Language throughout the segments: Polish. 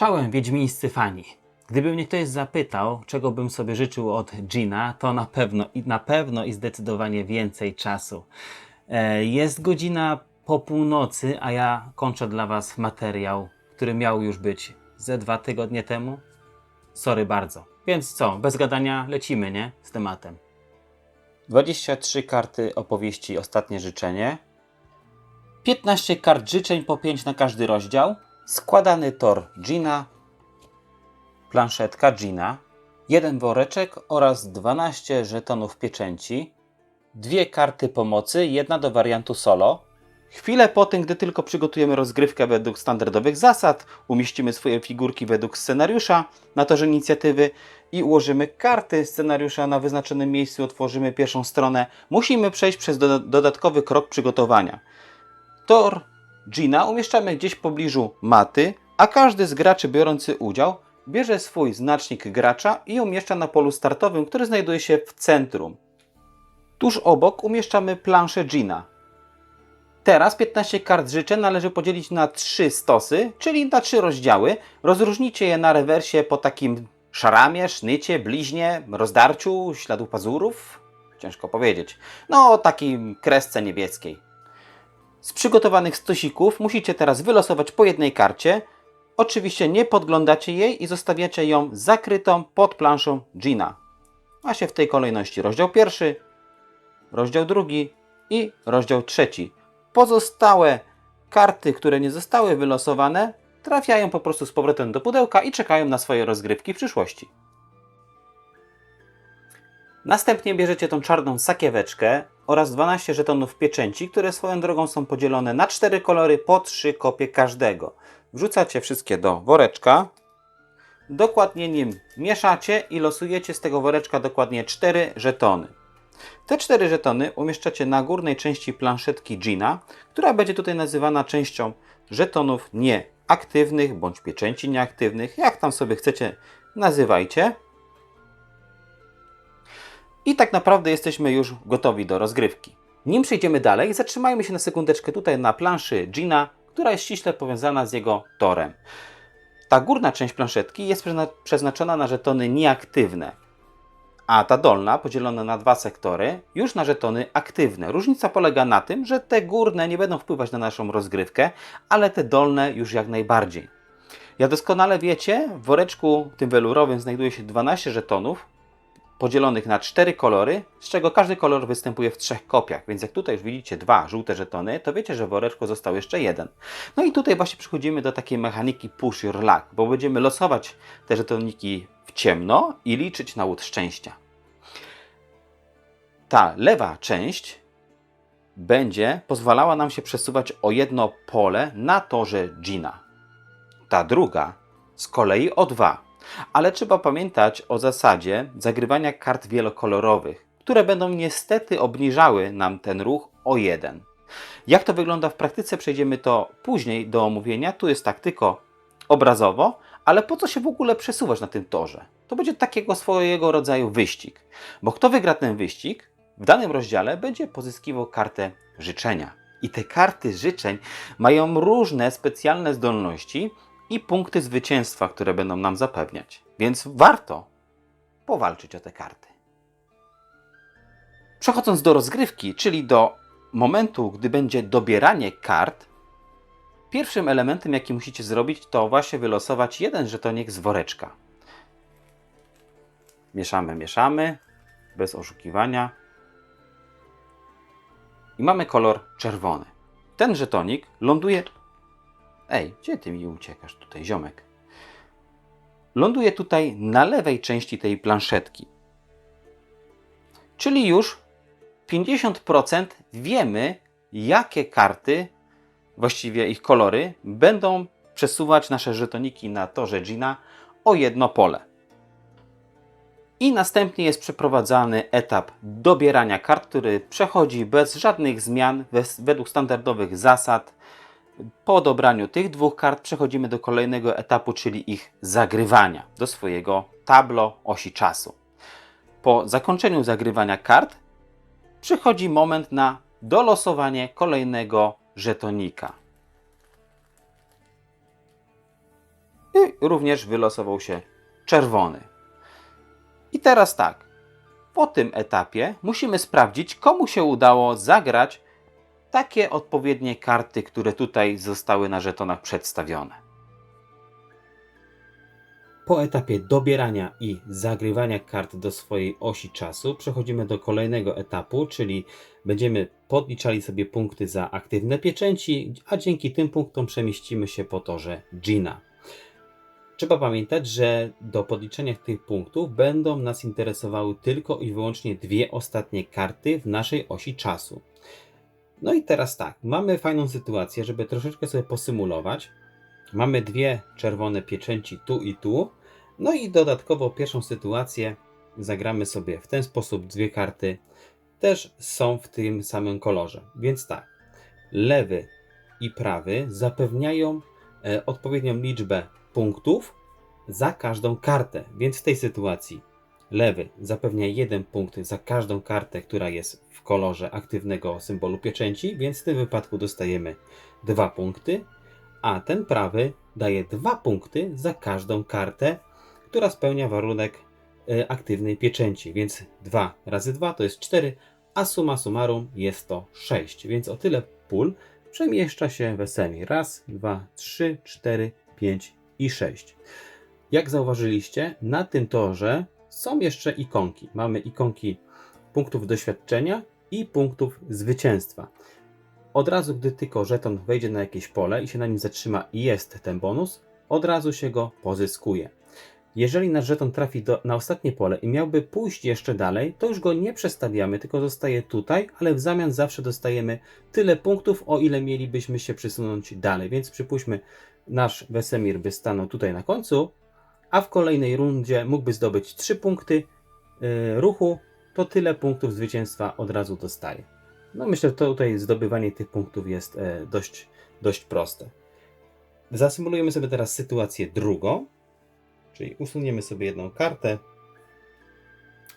Czołem wiedźmińscy fani. Gdyby mnie ktoś zapytał, czego bym sobie życzył od Gina, to na pewno i na pewno i zdecydowanie więcej czasu. E, Jest godzina po północy, a ja kończę dla Was materiał, który miał już być ze dwa tygodnie temu. Sorry bardzo. Więc co, bez gadania lecimy, nie? Z tematem. 23 karty opowieści Ostatnie Życzenie. 15 kart życzeń po 5 na każdy rozdział. Składany tor Gina. Planszetka Gina. Jeden woreczek oraz 12 żetonów pieczęci. Dwie karty pomocy, jedna do wariantu solo. Chwilę po tym, gdy tylko przygotujemy rozgrywkę według standardowych zasad, umieścimy swoje figurki według scenariusza na torze inicjatywy i ułożymy karty scenariusza na wyznaczonym miejscu, otworzymy pierwszą stronę, musimy przejść przez do dodatkowy krok przygotowania. Tor Gina umieszczamy gdzieś w pobliżu maty, a każdy z graczy biorący udział bierze swój znacznik gracza i umieszcza na polu startowym, który znajduje się w centrum. Tuż obok umieszczamy planszę Gina. Teraz 15 kart życzeń należy podzielić na 3 stosy, czyli na 3 rozdziały. Rozróżnicie je na rewersie po takim szaramie, sznycie, bliźnie, rozdarciu, śladu pazurów. Ciężko powiedzieć. No, takim kresce niebieskiej. Z przygotowanych stosików musicie teraz wylosować po jednej karcie. Oczywiście nie podglądacie jej i zostawiacie ją zakrytą pod planszą Gina. A się w tej kolejności rozdział pierwszy, rozdział drugi i rozdział trzeci. Pozostałe karty, które nie zostały wylosowane, trafiają po prostu z powrotem do pudełka i czekają na swoje rozgrywki w przyszłości. Następnie bierzecie tą czarną sakieweczkę oraz 12 żetonów pieczęci, które swoją drogą są podzielone na 4 kolory po 3 kopie każdego. Wrzucacie wszystkie do woreczka. Dokładnie nim mieszacie i losujecie z tego woreczka dokładnie 4 żetony. Te 4 żetony umieszczacie na górnej części planszetki Gina, która będzie tutaj nazywana częścią żetonów nieaktywnych bądź pieczęci nieaktywnych, jak tam sobie chcecie nazywajcie. I tak naprawdę jesteśmy już gotowi do rozgrywki. Nim przejdziemy dalej, zatrzymajmy się na sekundeczkę tutaj na planszy Gina, która jest ściśle powiązana z jego torem. Ta górna część planszetki jest przezna- przeznaczona na żetony nieaktywne, a ta dolna, podzielona na dwa sektory, już na żetony aktywne. Różnica polega na tym, że te górne nie będą wpływać na naszą rozgrywkę, ale te dolne już jak najbardziej. Jak doskonale wiecie, w woreczku tym welurowym znajduje się 12 żetonów, podzielonych na cztery kolory, z czego każdy kolor występuje w trzech kopiach. Więc jak tutaj już widzicie dwa żółte żetony, to wiecie, że w woreczku został jeszcze jeden. No i tutaj właśnie przechodzimy do takiej mechaniki push your luck, bo będziemy losować te żetoniki w ciemno i liczyć na łód szczęścia. Ta lewa część będzie pozwalała nam się przesuwać o jedno pole na torze Gina. Ta druga z kolei o dwa. Ale trzeba pamiętać o zasadzie zagrywania kart wielokolorowych, które będą niestety obniżały nam ten ruch o jeden. Jak to wygląda w praktyce, przejdziemy to później do omówienia. Tu jest tak tylko obrazowo, ale po co się w ogóle przesuwać na tym torze? To będzie takiego swojego rodzaju wyścig, bo kto wygra ten wyścig, w danym rozdziale będzie pozyskiwał kartę życzenia. I te karty życzeń mają różne specjalne zdolności i punkty zwycięstwa, które będą nam zapewniać. Więc warto powalczyć o te karty. Przechodząc do rozgrywki, czyli do momentu, gdy będzie dobieranie kart, pierwszym elementem, jaki musicie zrobić, to właśnie wylosować jeden żetonik z woreczka. Mieszamy, mieszamy, bez oszukiwania. I mamy kolor czerwony. Ten żetonik ląduje Ej, gdzie ty mi uciekasz tutaj, ziomek? Ląduje tutaj na lewej części tej planszetki. Czyli już 50% wiemy, jakie karty, właściwie ich kolory, będą przesuwać nasze żetoniki na torze Gina o jedno pole. I następnie jest przeprowadzany etap dobierania kart, który przechodzi bez żadnych zmian, według standardowych zasad. Po dobraniu tych dwóch kart przechodzimy do kolejnego etapu, czyli ich zagrywania do swojego tablo osi czasu. Po zakończeniu zagrywania kart przychodzi moment na dolosowanie kolejnego żetonika. i również wylosował się czerwony. I teraz tak. Po tym etapie musimy sprawdzić, komu się udało zagrać takie odpowiednie karty, które tutaj zostały na żetonach przedstawione. Po etapie dobierania i zagrywania kart do swojej osi czasu przechodzimy do kolejnego etapu, czyli będziemy podliczali sobie punkty za aktywne pieczęci, a dzięki tym punktom przemieścimy się po torze Gina. Trzeba pamiętać, że do podliczenia tych punktów będą nas interesowały tylko i wyłącznie dwie ostatnie karty w naszej osi czasu. No i teraz tak, mamy fajną sytuację, żeby troszeczkę sobie posymulować. Mamy dwie czerwone pieczęci tu i tu. No i dodatkowo pierwszą sytuację zagramy sobie w ten sposób. Dwie karty też są w tym samym kolorze. Więc tak, lewy i prawy zapewniają e, odpowiednią liczbę punktów za każdą kartę. Więc w tej sytuacji lewy zapewnia jeden punkt za każdą kartę, która jest w kolorze aktywnego symbolu pieczęci, więc w tym wypadku dostajemy dwa punkty, a ten prawy daje dwa punkty za każdą kartę, która spełnia warunek e, aktywnej pieczęci, więc 2 razy 2 to jest 4, a suma summarum jest to 6, więc o tyle pól przemieszcza się Wesemir. Raz, dwa, trzy, cztery, pięć i sześć. Jak zauważyliście, na tym torze są jeszcze ikonki. Mamy ikonki punktów doświadczenia i punktów zwycięstwa. Od razu, gdy tylko żeton wejdzie na jakieś pole i się na nim zatrzyma i jest ten bonus, od razu się go pozyskuje. Jeżeli nasz żeton trafi do, na ostatnie pole i miałby pójść jeszcze dalej, to już go nie przestawiamy, tylko zostaje tutaj, ale w zamian zawsze dostajemy tyle punktów, o ile mielibyśmy się przesunąć dalej. Więc przypuśćmy, nasz Wesemir by stanął tutaj na końcu, a w kolejnej rundzie mógłby zdobyć 3 punkty yy, ruchu, to tyle punktów zwycięstwa od razu dostaje. No myślę, że tutaj zdobywanie tych punktów jest e, dość, dość proste. Zasymulujemy sobie teraz sytuację drugą, czyli usuniemy sobie jedną kartę,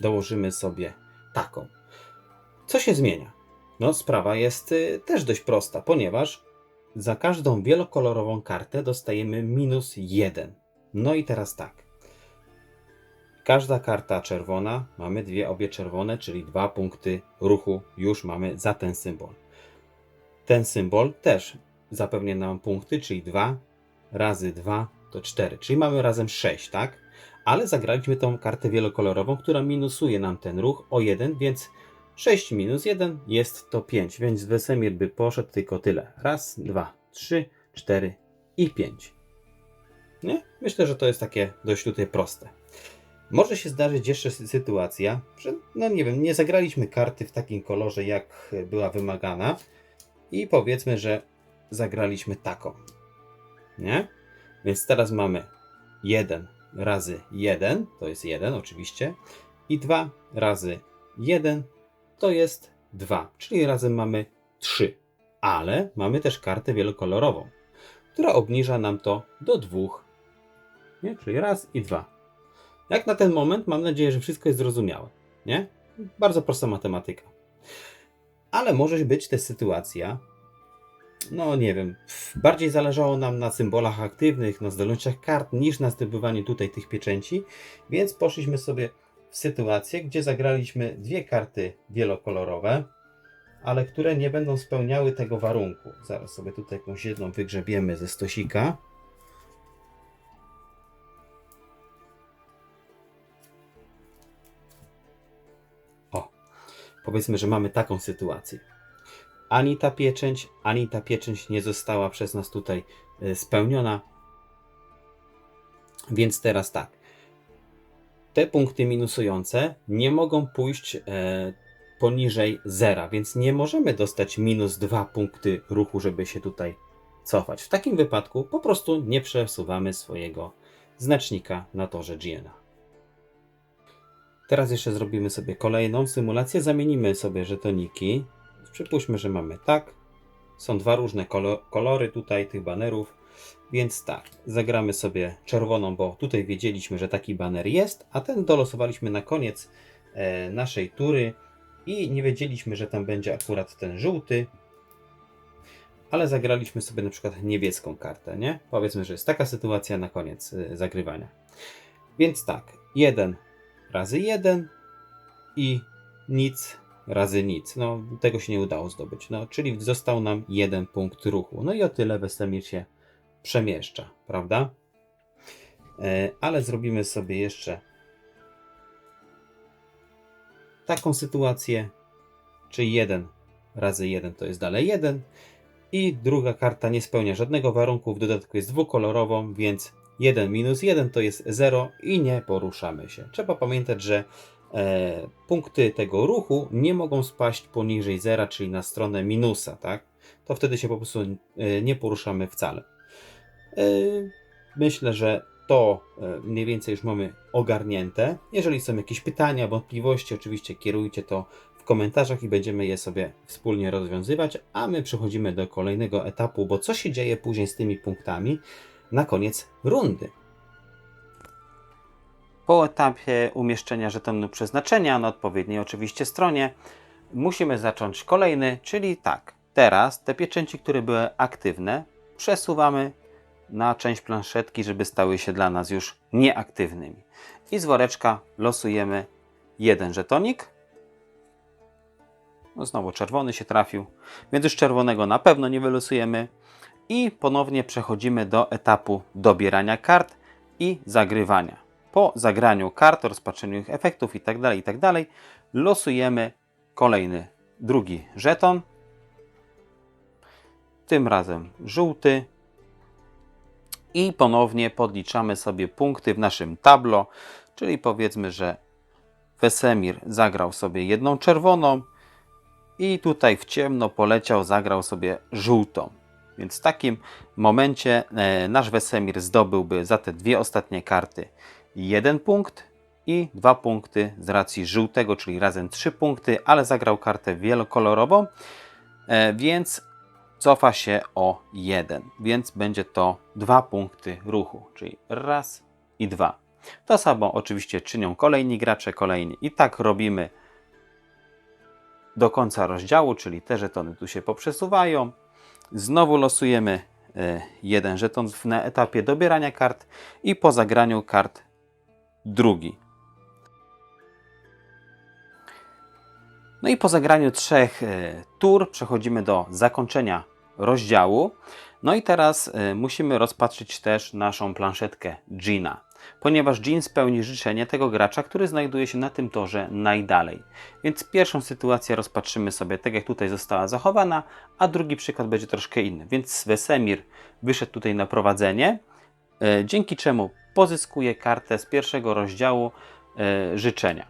dołożymy sobie taką. Co się zmienia? No, sprawa jest y, też dość prosta, ponieważ za każdą wielokolorową kartę dostajemy minus 1. No i teraz tak. Każda karta czerwona, mamy dwie obie czerwone, czyli dwa punkty ruchu już mamy za ten symbol. Ten symbol też zapewnia nam punkty, czyli 2 razy 2 to 4, czyli mamy razem 6, tak? Ale zagraliśmy tą kartę wielokolorową, która minusuje nam ten ruch o 1, więc 6 minus 1 jest to 5, więc Wesemir by poszedł tylko tyle. Raz, dwa, trzy, cztery i 5. Nie? Myślę, że to jest takie dość tutaj proste. Może się zdarzyć jeszcze sy- sytuacja, że no nie wiem, nie zagraliśmy karty w takim kolorze, jak była wymagana i powiedzmy, że zagraliśmy taką. Nie? Więc teraz mamy 1 razy 1, to jest 1 oczywiście, i 2 razy 1 to jest 2, czyli razem mamy 3. Ale mamy też kartę wielokolorową, która obniża nam to do 2. Nie? Czyli raz i dwa. Jak na ten moment mam nadzieję, że wszystko jest zrozumiałe. Nie? Bardzo prosta matematyka. Ale może być też sytuacja, no nie wiem, bardziej zależało nam na symbolach aktywnych, na zdolnościach kart, niż na zdobywaniu tutaj tych pieczęci, więc poszliśmy sobie w sytuację, gdzie zagraliśmy dwie karty wielokolorowe, ale które nie będą spełniały tego warunku. Zaraz sobie tutaj jakąś jedną wygrzebiemy ze stosika. Powiedzmy, że mamy taką sytuację. Ani ta pieczęć, ani ta pieczęć nie została przez nas tutaj e, spełniona. Więc teraz tak. Te punkty minusujące nie mogą pójść e, poniżej zera, więc nie możemy dostać minus 2 punkty ruchu, żeby się tutaj cofać. W takim wypadku po prostu nie przesuwamy swojego znacznika na torze Giena. Teraz jeszcze zrobimy sobie kolejną symulację. Zamienimy sobie żetoniki. Przypuśćmy, że mamy tak. Są dwa różne kolo- kolory tutaj tych banerów. Więc tak, zagramy sobie czerwoną, bo tutaj wiedzieliśmy, że taki baner jest, a ten dolosowaliśmy na koniec e, naszej tury i nie wiedzieliśmy, że tam będzie akurat ten żółty. ale zagraliśmy sobie na przykład niebieską kartę, nie? Powiedzmy, że jest taka sytuacja na koniec y, zagrywania. Więc tak, 1 razy 1 i nic razy nic. No, tego się nie udało zdobyć. No, czyli został nam jeden punkt ruchu. No i o tyle Wesemir się przemieszcza, prawda? E, ale zrobimy sobie jeszcze taką sytuację, czyli 1 razy 1 to jest dalej 1 i druga karta nie spełnia żadnego warunku, w dodatku jest dwukolorową, więc 1 minus 1 to jest 0 i nie poruszamy się. Trzeba pamiętać, że e, punkty tego ruchu nie mogą spaść poniżej 0, czyli na stronę minusa, tak? To wtedy się po prostu e, nie poruszamy wcale. E, myślę, że to e, mniej więcej już mamy ogarnięte. Jeżeli są jakieś pytania, wątpliwości, oczywiście kierujcie to w komentarzach i będziemy je sobie wspólnie rozwiązywać, a my przechodzimy do kolejnego etapu, bo co się dzieje później z tymi punktami na koniec rundy. Po etapie umieszczenia żetonu przeznaczenia na odpowiedniej oczywiście stronie musimy zacząć kolejny, czyli tak, teraz te pieczęci, które były aktywne, przesuwamy na część planszetki, żeby stały się dla nas już nieaktywnymi. I z woreczka losujemy jeden żetonik. No znowu czerwony się trafił, więc już czerwonego na pewno nie wylosujemy. I ponownie przechodzimy do etapu dobierania kart i zagrywania. Po zagraniu kart, rozpatrzeniu ich efektów itd., itd. losujemy kolejny, drugi żeton. Tym razem żółty, i ponownie podliczamy sobie punkty w naszym tablo, czyli powiedzmy, że Wesemir zagrał sobie jedną czerwoną i tutaj w ciemno poleciał, zagrał sobie żółtą. Więc w takim momencie e, nasz Wesemir zdobyłby za te dwie ostatnie karty jeden punkt i dwa punkty z racji żółtego, czyli razem trzy punkty, ale zagrał kartę wielokolorową, e, więc cofa się o 1, więc będzie to dwa punkty ruchu, czyli raz i dwa. To samo oczywiście czynią kolejni gracze, kolejni. I tak robimy do końca rozdziału, czyli te żetony tu się poprzesuwają. Znowu losujemy e, jeden żeton na etapie dobierania kart i po zagraniu kart drugi. No i po zagraniu trzech e, tur przechodzimy do zakończenia rozdziału. No i teraz e, musimy rozpatrzyć też naszą planszetkę Gina, ponieważ Jean spełni życzenie tego gracza, który znajduje się na tym torze najdalej. Więc pierwszą sytuację rozpatrzymy sobie tak, jak tutaj została zachowana, a drugi przykład będzie troszkę inny. Więc Wesemir wyszedł tutaj na prowadzenie, e, dzięki czemu pozyskuje kartę z pierwszego rozdziału życzenia.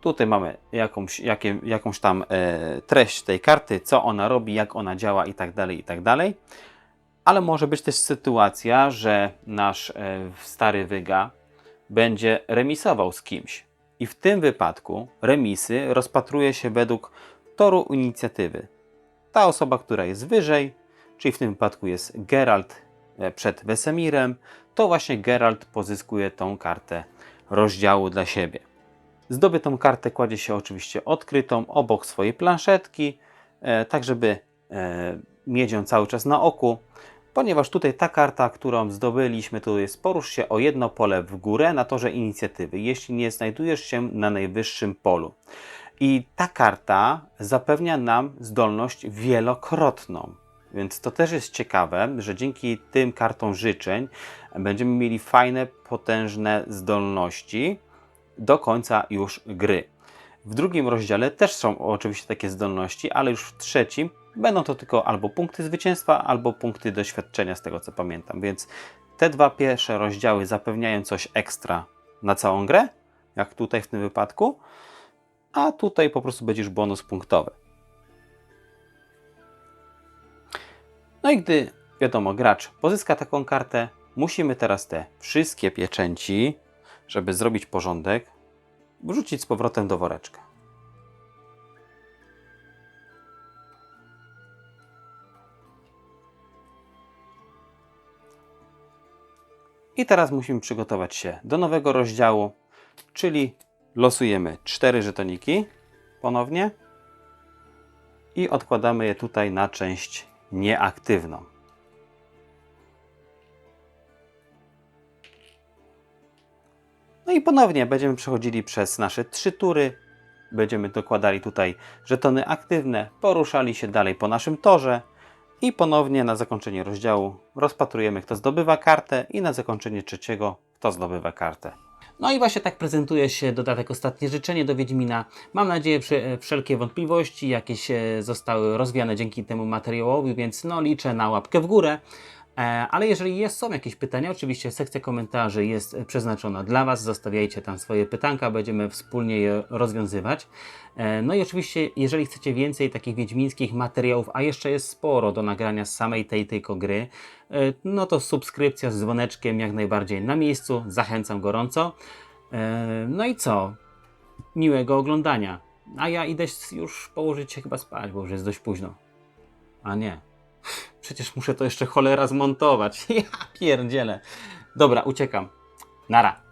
Tutaj mamy jakąś, jakie, jakąś tam e, treść tej karty, co ona robi, jak ona działa i tak dalej, i tak dalej. Ale może być też sytuacja, że nasz e, stary wyga będzie remisował z kimś. I w tym wypadku remisy rozpatruje się według toru inicjatywy. Ta osoba, która jest wyżej, czyli w tym wypadku jest Geralt e, przed Wesemirem, to właśnie Geralt pozyskuje tą kartę rozdziału dla siebie. Zdobytą kartę kładzie się oczywiście odkrytą obok swojej planszetki, e, tak żeby mieć ją cały czas na oku, ponieważ tutaj ta karta, którą zdobyliśmy, to jest porusz się o jedno pole w górę na torze inicjatywy, jeśli nie znajdujesz się na najwyższym polu. I ta karta zapewnia nam zdolność wielokrotną. Więc to też jest ciekawe, że dzięki tym kartom życzeń będziemy mieli fajne, potężne zdolności, do końca już gry. W drugim rozdziale też są oczywiście takie zdolności, ale już w trzecim będą to tylko albo punkty zwycięstwa, albo punkty doświadczenia, z tego co pamiętam. Więc te dwa pierwsze rozdziały zapewniają coś ekstra na całą grę, jak tutaj w tym wypadku, a tutaj po prostu będzie już bonus punktowy. No i gdy, wiadomo, gracz pozyska taką kartę, musimy teraz te wszystkie pieczęci żeby zrobić porządek, wrzucić z powrotem do woreczka. I teraz musimy przygotować się do nowego rozdziału, czyli losujemy cztery żetoniki ponownie. i odkładamy je tutaj na część nieaktywną. No i ponownie będziemy przechodzili przez nasze trzy tury. Będziemy dokładali tutaj żetony aktywne, poruszali się dalej po naszym torze i ponownie na zakończenie rozdziału rozpatrujemy, kto zdobywa kartę i na zakończenie trzeciego, kto zdobywa kartę. No i właśnie tak prezentuje się dodatek Ostatnie Życzenie do Wiedźmina. Mam nadzieję, że wszelkie wątpliwości jakieś e, zostały rozwiane dzięki temu materiałowi, więc no liczę na łapkę w górę. E, Ale jeżeli jest, są jakieś pytania, oczywiście sekcja komentarzy jest przeznaczona dla Was. Zostawiajcie tam swoje pytanka, będziemy wspólnie je rozwiązywać. E, No i oczywiście, jeżeli chcecie więcej takich wiedźmińskich materiałów, a jeszcze jest sporo do nagrania z samej tej tylko gry, e, no to subskrypcja z dzwoneczkiem jak najbardziej na miejscu. Zachęcam gorąco. E, No i co? Miłego oglądania. A ja idę już położyć się chyba spać, bo już jest dość późno. A nie. Przecież muszę to jeszcze cholera zmontować. Ja pierdzielę. Dobra, uciekam. Nara.